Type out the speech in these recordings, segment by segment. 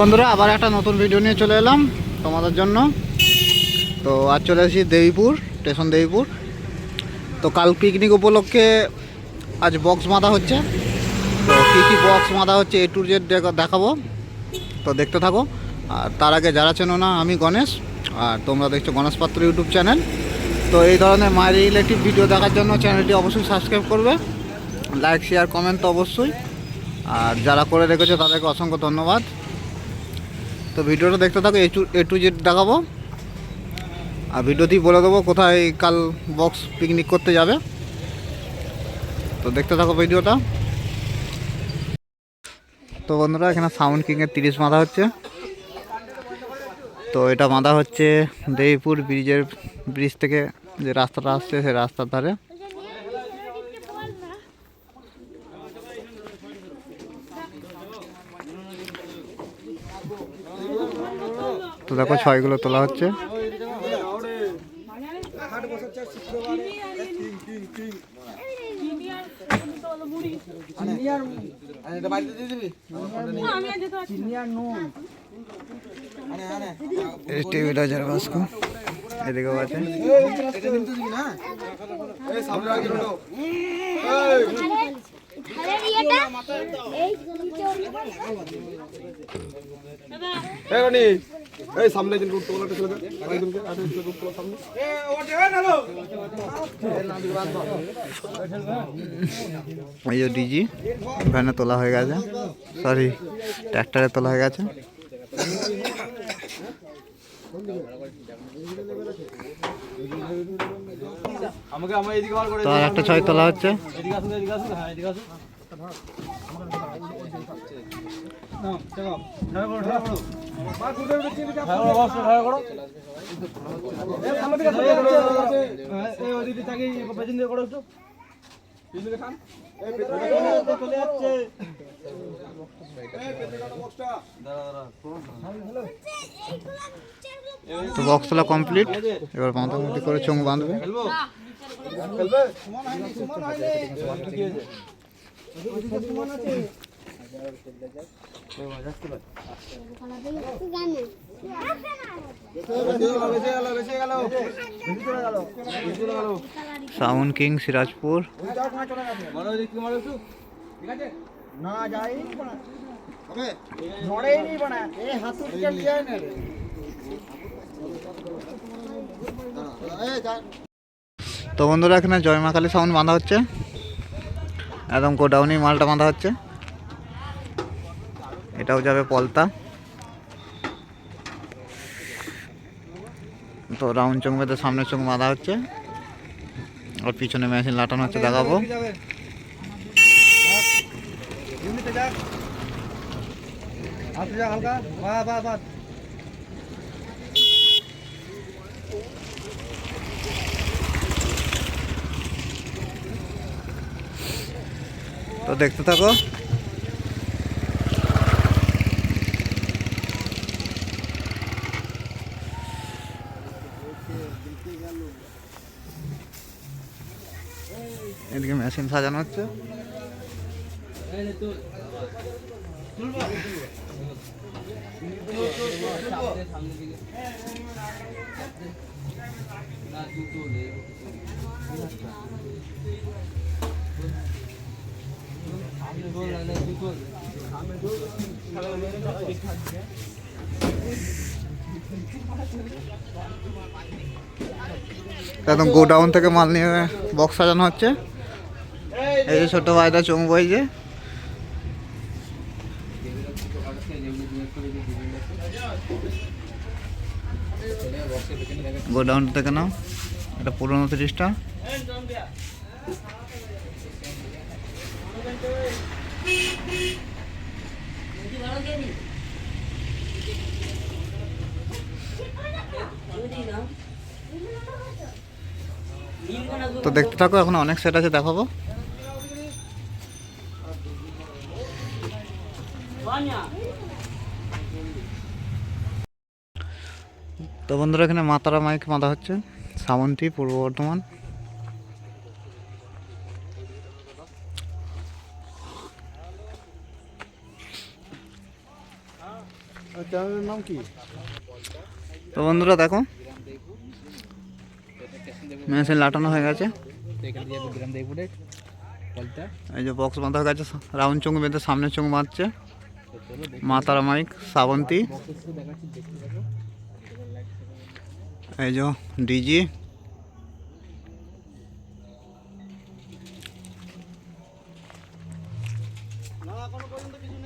বন্ধুরা, আবার একটা নতুন ভিডিও নিয়ে চলে এলাম তোমাদের জন্য। তো আজ চলে এসেছি দেবীপুর স্টেশন দেবীপুর। তো কাল পিকনিক উপলক্ষে আজ বক্স বাঁধা হচ্ছে। তো কী কী বক্স বাঁধা হচ্ছে এ টু জেড দেখাবো। তো দেখতে থাকো। আর তার আগে যারা চেনো না, আমি গণেশ। আর তোমরা দেখছ গণেশ পাত্র ইউটিউব চ্যানেল তো এই ধরনের মায়ের রিলেটিভ ভিডিও দেখার জন্য চ্যানেলটি অবশ্যই সাবস্ক্রাইব করবে। লাইক শেয়ার কমেন্ট তো অবশ্যই। আর যারা করে রেখেছে তাদেরকে অসংখ্য ধন্যবাদ। তো ভিডিওটা দেখতে থাকো, এ টু জেড দেখাবো। আর ভিডিওতেই বলে দেবো কোথায় কাল বক্স পিকনিক করতে যাবে। তো দেখতে থাকো ভিডিওটা। তো বন্ধুরা, এখানে সাউন্ড কিংয়ের তিরিশ বাঁধা হচ্ছে। তো এটা বাঁধা হচ্ছে দেবীপুর ব্রিজের ব্রিজ থেকে যে রাস্তাটা আসছে, সেই রাস্তার ধারে। দেখো ছয়গুলো তোলা হচ্ছে টিভি রাজার বাস্ক এদিকেও আছে এই সামনে একজন বলো একটা ছেলেকে আরেকজনকে আরেকজন ছেলেকে উঠতে বলো সামনে। এই যে ডিজি ভ্যানে তোলা হয়ে গেছে। সরি ট্র্যাক্টরে তোলা হয়ে গেছে। আমাকে আমার এদিকে বার করে তো আর একটা ছয় তোলা হচ্ছে। এদিকে আসুন এদিকে আসুন। হ্যাঁ এদিকে আসুন। বক্স কমপ্লিট এবার মাথামুটি করে চোখ বাঁধবে। খেলব? কি সাউন্ড কিং সিরাজপুর। না যাই। নি বানা। হাতুর কে লিয়ে না তো বন্ধুরা এখানে জয়মা কালী সাউন্ড বাঁধা হচ্ছে। একদম গোডাউনি মালটা বাঁধা হচ্ছে। এটাও যাবে পলতা। তো রাউন্ড চোখ বেঁধে সামনের চোখ বাঁধা হচ্ছে। আর পিছনে মেশিন লাটানো হচ্ছে, দেখাবো। হালকা। তো দেখতে থাকো। এদিকে মেশিন সাজানো হচ্ছে। একদম গোডাউন থেকে মাল নিয়ে বক্স সাজানো হচ্ছে। এই যে ছোট ভাইটা চুমু বইছে গোডাউন থেকে নাও। এটা পুরোনো তিরিশটা। তো দেখতে থাকো, এখন অনেক সেট আছে, দেখাবো। তো বন্ধুরা, এখানে মাতারা মাইক বাঁধা হচ্ছে, সামন্তি, পূর্ব বর্ধমান। চ্যানেলের নাম কি? তো বন্ধুরা দেখো মেশিন লাটানো হয়ে গেছে। এই যে বক্স বাঁধা হয়ে গেছে রাউন্ড চোঙ বেঁধে সামনের চোঙ বাঁধছে। মা তারা মাইক শ্রাবন্তী। এই যে ডিজি আছে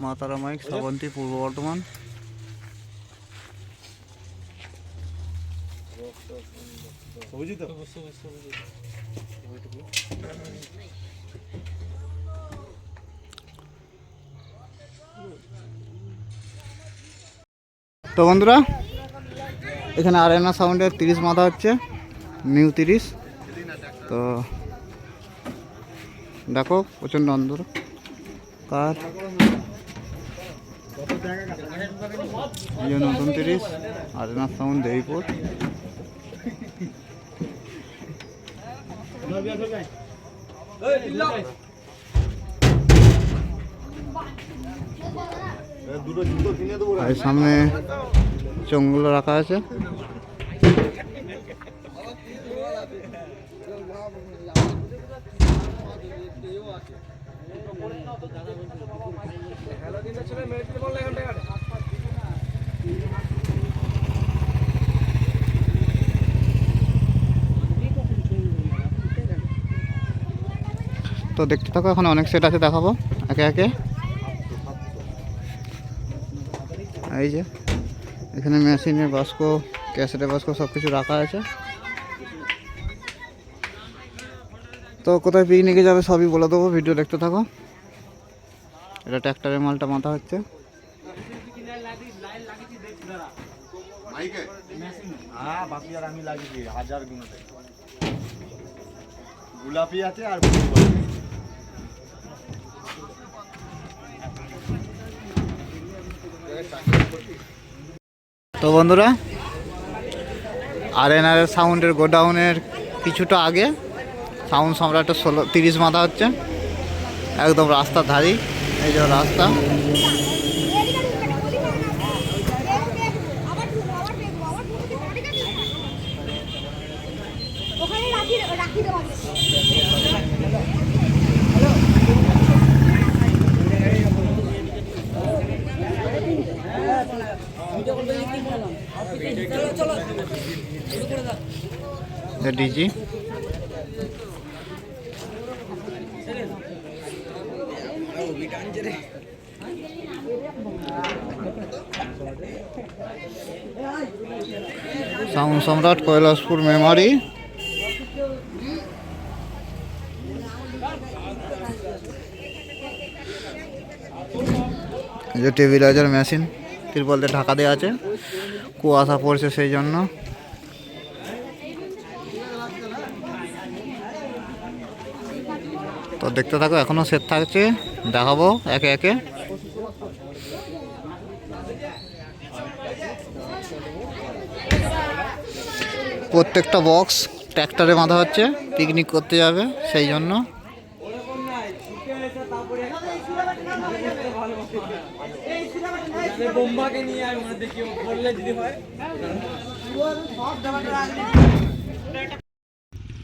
মা তারা মাইক শ্রাবন্তী পূর্ব বর্ধমান। তো বন্ধুরা, এখানে আরেনা সাউন্ডের তিরিশ মাথা হচ্ছে নিউ তিরিশ। তো দেখো, প্রচণ্ড অন্ধর কার? নতুন তিরিশ আরেনা সাউন্ড দেবীপুর দেবো আর সামনে চোঙগুলো রাখা আছে। তো দেখতে থাকো, এখন অনেক সেট আছে, দেখাবো। একে একে। এই যে, এখানে মেশিনের বাস্ক ক্যাসেটের বাস্ক সব কিছু রাখা আছে। তো কোথায় পিকনিকে যাবে সবই বলে দেবো ভিডিও দেখতে থাকো। এটা ট্র্যাক্টরের মালটা মাথা হচ্ছে। হ্যাঁ গোলাপি আছে আর তো বন্ধুরা আর এন আর সাউন্ডের গোডাউনের কিছুটা আগে সাউন্ড সম্রাটের ষোলো, তিরিশ মাথা হচ্ছে। একদম রাস্তার ধারেই, এই যে রাস্তা। রাখি দেওয়া ডিজি সাউন্ড সম্রাট কৈলাসপুর মেমারি এই যে টেবিলাইজার মেশিন তিরপল দিয়ে ঢাকা দেওয়া আছে। কুয়াশা পড়ছে সেই জন্য। তো দেখতে থাকো, এখনও সেট থাকছে। দেখাবো একে একে। প্রত্যেকটা বক্স ট্র্যাক্টরে বাঁধা হচ্ছে। পিকনিক করতে যাবে সেই জন্য। বোম্বাকে নিয়ে দেখি যদি হয়।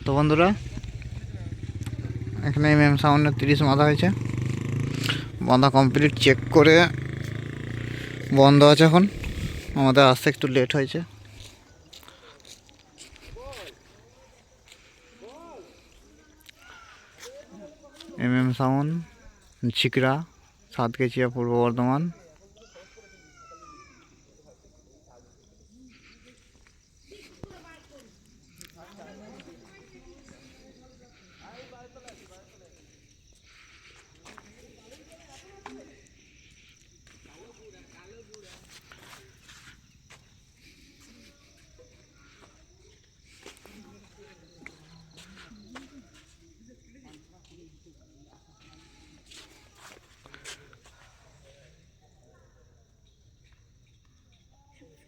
তো বন্ধুরা, এখানে এম সাউন্ডের তিরিশ বাঁধা হয়েছে। বাঁধা কমপ্লিট চেক করে বন্ধ আছে এখন। আমাদের আসতে একটু লেট হয়েছে। M M sound Jhikra Satgachia Purba Bardhaman.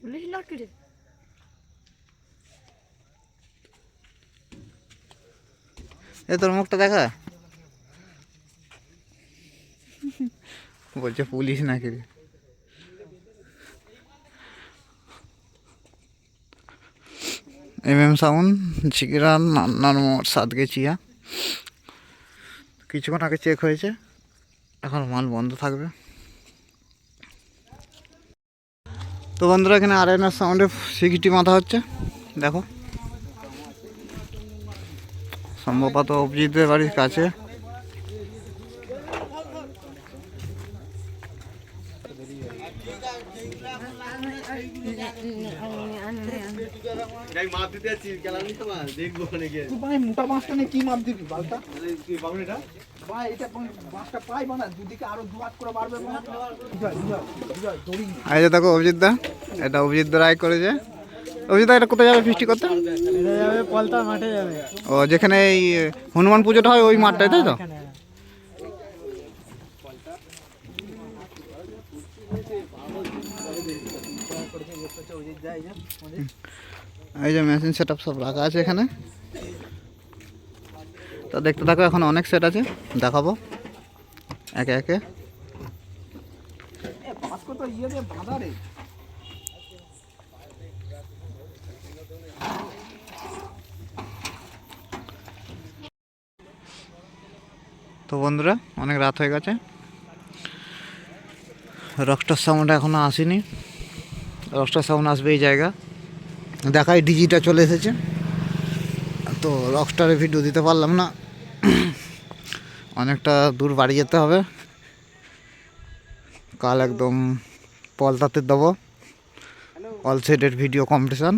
Police লাঠি রে এ, তোর মুখটা দেখা? বলছে পুলিশ নাকি রে। এম এম সাউন্ড চিকিরান নান্নার মোড় সাতগেচিয়া কিছুক্ষণ আগে চেক হয়েছে, এখন মাল বন্ধ থাকবে। তো বন্ধুরা এখানে আর এনার সাউন্ডে সিকিটি মাথা হচ্ছে। দেখো। সম্ভবত অভিজিতের বাড়ির কাছে মাপ দিতে যাচ্ছি গেলাম তো দেখব ওখানে গিয়ে তুই ভাই মোটা মাছটা নিয়ে কি মাপ দিবি বালটা? দেখো অভিজিৎ দা এটা অভিজিৎ দা রায় করেছে। অভিজিৎ দা এটা কোথায় যাবে ফিস্টি করতে? যাবে পলতা মাঠে যাবে। ও যেখানে এই হনুমান পুজোটা হয় ওই মাঠটায় তাই তো? এই যে মেশিন সেট সব রাখা আছে এখানে। তো দেখতে থাকো, এখন অনেক সেট আছে। দেখাবো। একে একে। তো বন্ধুরা, অনেক রাত হয়ে গেছে। রকস্টার সাউন্ড এখনও আসেনি। রকস্টার সাউন্ড আসবে এই জায়গা। দেখাই ডিজিটা চলে এসেছে। তো রকস্টারের ভিডিও দিতে পারলাম না। অনেকটা দূর বাড়ি যেতে হবে। কাল একদম পলতাতে দেবো। অল সেটের ভিডিও কম্পিটিশান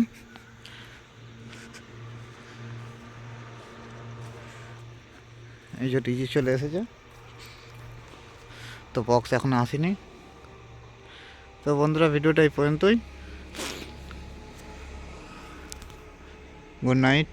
এই যে ডিজি চলে এসেছে। তো বক্স এখনও আসেনি। তো বন্ধুরা ভিডিওটা এই পর্যন্তই। Good night.